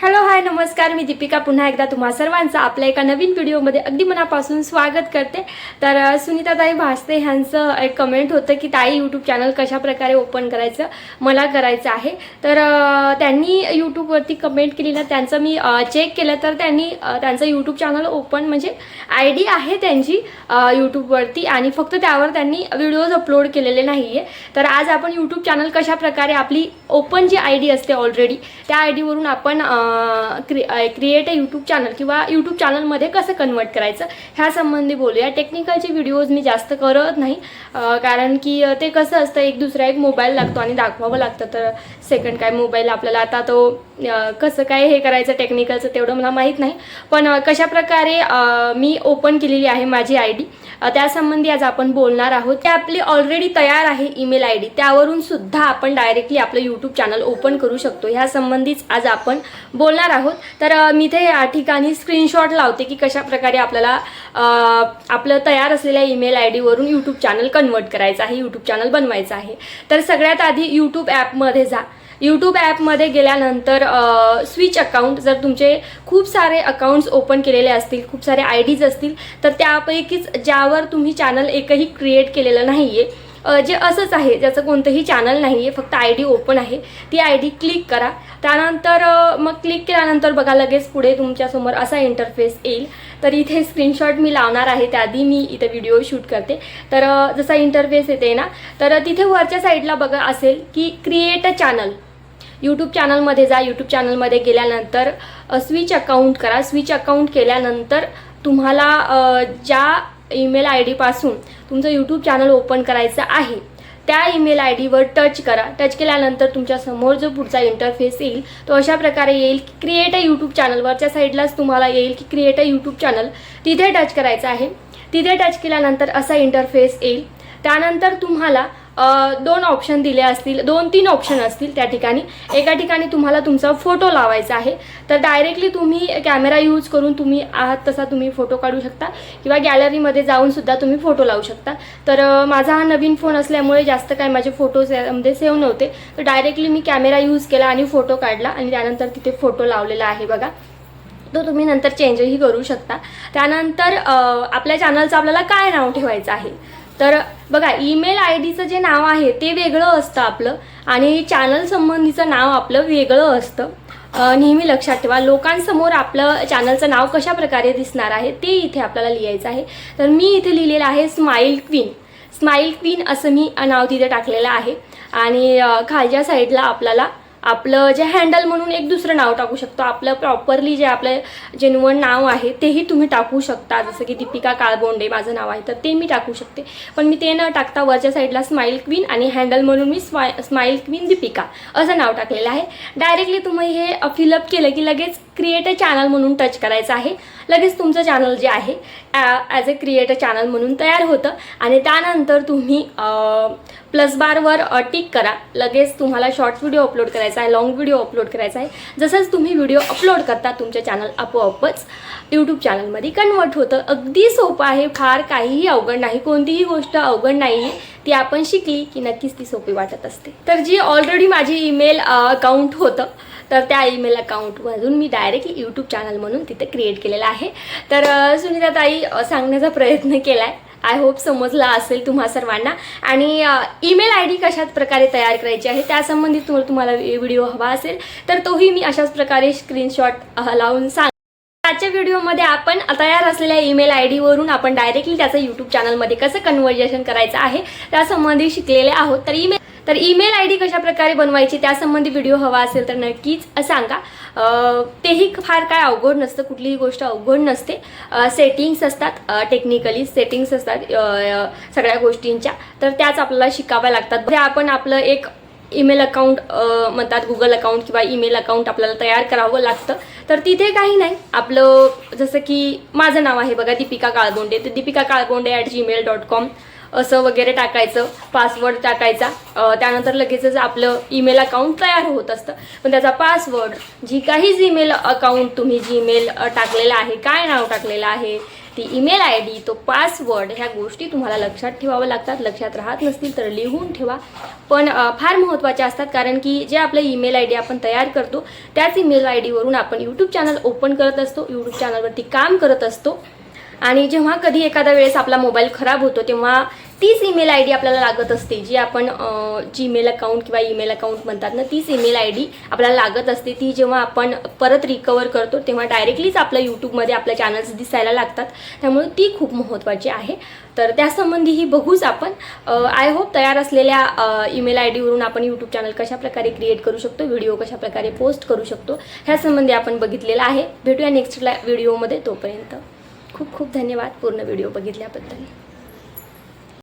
Hello hi नमस्कार. मी दीपिका. पुन्हा एकदा तुम्हा सर्वांचं आपल्या एका नवीन व्हिडिओमध्ये अगदी मनापासून स्वागत करते. तर अ, सुनीताताई भासते ह्यांचं एक कमेंट होतं की ताई यूट्यूब चॅनल कशाप्रकारे ओपन करायचं? मला करायचं आहे. तर त्यांनी यूट्यूबवरती कमेंट केली ना त्यांचं मी चेक केलं तर त्यांनी त्यांचं यूट्यूब चॅनल ओपन म्हणजे आय डी आहे त्यांची यूट्यूबवरती आणि फक्त त्यावर त्यांनी व्हिडिओज अपलोड केलेले नाही आहे तर आज आपण यूट्यूब चॅनल कशाप्रकारे आपली ओपन जी आय डी असते ऑलरेडी त्या आय डीवरून आपण क्रि क्रिएट अ यूट्यूब चॅनल किंवा यूट्यूब चॅनलमध्ये कसं कन्वर्ट करायचं ह्या संबंधी बोलूया. टेक्निकलचे व्हिडिओज मी जास्त करत नाही कारण की ते कसं असतं एक दुसरा एक मोबाईल लागतो आणि दाखवावं लागतं. तर सेकंड काय मोबाईल आपल्याला आता तो कसं काय हे करायचं टेक्निकलचं तेवढं मला माहीत नाही. पण कशाप्रकारे मी ओपन केलेली आहे माझी आय डी त्यासंबंधी आज आपण बोलणार आहोत. ते आपली ऑलरेडी तयार आहे ईमेल आय डी त्यावरून सुद्धा आपण डायरेक्टली आपलं यूट्यूब चॅनल ओपन करू शकतो. ह्या संबंधीच आज आपण बोलणार आहोत. तर मी ते या ठिकाणी स्क्रीनशॉट लावते की कशा प्रकारे आपल्याला आपलं तयार असलेल्या ईमेल आय डीवरून यूट्यूब चॅनल कन्वर्ट करायचं आहे यूट्यूब चॅनल बनवायचं आहे. तर सगळ्यात आधी यूट्यूब ॲपमध्ये जा. यूट्यूब ॲपमध्ये गेल्यानंतर स्विच अकाउंट जर तुमचे खूप सारे अकाउंट्स ओपन केलेले असतील खूप सारे आय डीज असतील तर त्यापैकीच ज्यावर तुम्ही चॅनल एकही क्रिएट केलेलं नाही आहे जे असंच आहे ज्याचं कोणतंही चॅनल नाही आहे फक्त आय डी ओपन आहे ती आय डी क्लिक करा. त्यानंतर मग क्लिक केल्यानंतर बघा लगेच पुढे तुमच्यासमोर असा इंटरफेस येईल. तर इथे स्क्रीनशॉट मी लावणार आहे त्याआधी मी इथे व्हिडिओ शूट करते. तर जसा इंटरफेस येते ना तर तिथे वरच्या साईडला बघा असेल की क्रिएट अ चॅनल यूट्यूब चॅनलमध्ये जा यूट्यूब चॅनलमध्ये गेल्यानंतर स्विच अकाउंट करा. स्विच अकाउंट केल्यानंतर तुम्हाला ज्या ईमेल आय डीपासून तुमचं यूट्यूब चॅनल ओपन करायचं आहे. त्या ईमेल आय डीवर टच करा. टच केल्यानंतर तुमच्यासमोर जो पुढचा इंटरफेस येईल तो अशा प्रकारे येईल की क्रिएट अ यूट्यूब चॅनल वरच्या साईडलाच तुम्हाला येईल की क्रिएट अ यूट्यूब चॅनल तिथे टच करायचं आहे. तिथे टच केल्यानंतर असा इंटरफेस येईल. त्यानंतर तुम्हाला दोन ऑप्शन दिले असतील दोन तीन ऑप्शन असतील त्या ठिकाणी. एका ठिकाणी तुम्हाला तुमचा फोटो लावायचा आहे. तर डायरेक्टली तुम्ही कॅमेरा यूज करून तुम्ही आहात तसा तुम्ही फोटो काढू शकता. किंवा गॅलरीमध्ये जाऊनसुद्धा तुम्ही फोटो लावू शकता. तर माझा हा नवीन फोन असल्यामुळे जास्त काय माझे फोटोज यामध्ये सेव्ह नव्हते. तर डायरेक्टली मी कॅमेरा यूज केला आणि फोटो काढला आणि त्यानंतर तिथे फोटो लावलेला आहे बघा. तो तुम्ही नंतर चेंजही करू शकता. त्यानंतर आपल्या चॅनलचं आपल्याला काय नाव ठेवायचं आहे? तर बघा ईमेल आय डीचं जे नाव आहे ते वेगळं असतं आपलं. आणि चॅनल संबंधीचं नाव आपलं वेगळं असतं. नेहमी लक्षात ठेवा लोकांसमोर आपलं चॅनलचं नाव कशा प्रकारे दिसणार आहे ते इथे आपल्याला लिहायचं आहे. तर मी इथे लिहिलेलं आहे स्माईल क्वीन स्माईल क्वीन असं मी नाव तिथे टाकलेलं आहे. आणि खालच्या साईडला आपल्याला आपलं जे हँडल म्हणून एक दुसरं नाव टाकू शकतो. आपलं प्रॉपरली जे आपलं जेन्युअन नाव आहे तेही तुम्ही टाकू शकता. जसं की दीपिका काळबोंडे माझं नाव आहे तर ते मी टाकू शकते. पण मी ते न टाकता वरच्या साईडला स्माईल क्वीन आणि हँडल म्हणून मी स्माय स्माईल क्वीन दीपिका असं नाव टाकलेलं आहे. डायरेक्टली तुम्ही हे फिलअप केलं की लगेच क्रिएट अ चॅनल म्हणून टच करायचं आहे. लगेच तुमचं चॅनल जे आहे as a create a channel म्हणून तयार होतं. आणि त्यानंतर तुम्ही प्लस बारवर टिक करा. लगेच तुम्हाला शॉर्ट्स व्हिडिओ अपलोड करायचा आहे लॉंग व्हिडिओ अपलोड करायचा आहे. जसंच तुम्ही व्हिडिओ अपलोड करता तुमच्या चॅनल आपोआपच यूट्यूब चॅनलमध्ये कन्वर्ट होतं. अगदी सोपं आहे. फार काहीही अवघड नाही. कोणतीही गोष्ट अवघड नाही ती आपण शिकली की नक्कीच ती सोपी वाटत असते. तर जी ऑलरेडी माझी ईमेल अकाउंट होतं तर त्या ईमेल अकाउंटमधून मी डायरेक्टली यूट्यूब चॅनल म्हणून तिथे क्रिएट केलेलं आहे. तर सुनीता सुनीताताई सांगण्याचा प्रयत्न केला आहे आय होप समजला असेल तुम्हा सर्वांना. आणि ईमेल आय डी कशाच प्रकारे तयार करायची आहे त्यासंबंधित तुम्हाला तुम्हाला व्हिडिओ हवा असेल तर तोही मी अशाच प्रकारे स्क्रीनशॉट लावून सांग आजच्या व्हिडिओमध्ये आपण तयार असलेल्या ईमेल आय डीवरून आपण डायरेक्टली त्याचं यूट्यूब चॅनलमध्ये कसं कन्व्हर्जेशन करायचं आहे त्यासंबंधी शिकलेले आहोत. तर ईमेल तर ईमेल आय डी कशाप्रकारे बनवायची त्यासंबंधी व्हिडिओ हवा असेल तर नक्कीच सांगा. तेही फार काय अवघड नसतं कुठलीही गोष्ट अवघड नसते. सेटिंग्स असतात टेक्निकली सेटिंग्स असतात सगळ्या गोष्टींच्या. तर त्याच आपल्याला शिकाव्या लागतात. ते आपण आपलं एक ईमेल अकाउंट म्हणतात गुगल अकाउंट किंवा ईमेल अकाउंट आपल्याला तयार करावं लागतं. तर तिथे काही नाही. आपलं जसं की माझं नाव आहे बघा दीपिका काळबोंडे तर Deepika Kalbonde at Gmail dot com असं वगैरे टाकायचं पासवर्ड टाकायचा. त्यानंतर लगेचच आपलं ईमेल अकाउंट तयार होत असतं. पण त्याचा पासवर्ड जी काही जीमेल अकाउंट तुम्ही जीमेल टाकलेला आहे काय नाव टाकलेलं आहे ती ईमेल आय डी तो पासवर्ड ह्या गोष्टी तुम्हाला लक्षात ठेवाव्या लागतात. लक्षात राहत नसतील तर लिहून ठेवा. पण फार महत्त्वाच्या असतात कारण की जे आपलं ईमेल आय डी आपण तयार करतो त्याच ईमेल आय डीवरून आपण यूट्यूब चॅनल ओपन करत असतो. यूट्यूब चॅनलवरती काम करत असतो. आणि जेव्हा कधी एखाद्या वेळेस आपला मोबाईल खराब होतो तेव्हा तीच ईमेल आय डी आपल्याला लागत असते जी आपण जीमेल अकाउंट किंवा ईमेल अकाउंट म्हणतात ना तीच ईमेल आय डी आपल्याला लागत असते. ती जेव्हा आपण परत रिकवर करतो तेव्हा डायरेक्टलीच आपल्या यूट्यूबमध्ये आपल्या चॅनल्स दिसायला लागतात. त्यामुळे ती खूप महत्त्वाची आहे. तर त्यासंबंधीही बघूच आपण. आय होप तयार असलेल्या ईमेल आय डीवरून आपण यूट्यूब चॅनल कशाप्रकारे क्रिएट करू शकतो व्हिडिओ कशाप्रकारे पोस्ट करू शकतो ह्यासंबंधी आपण बघितलेलं आहे. भेटूया नेक्स्ट व्हिडिओमध्ये तोपर्यंत. खूप खूप धन्यवाद पूर्ण व्हिडिओ बघितल्याबद्दल.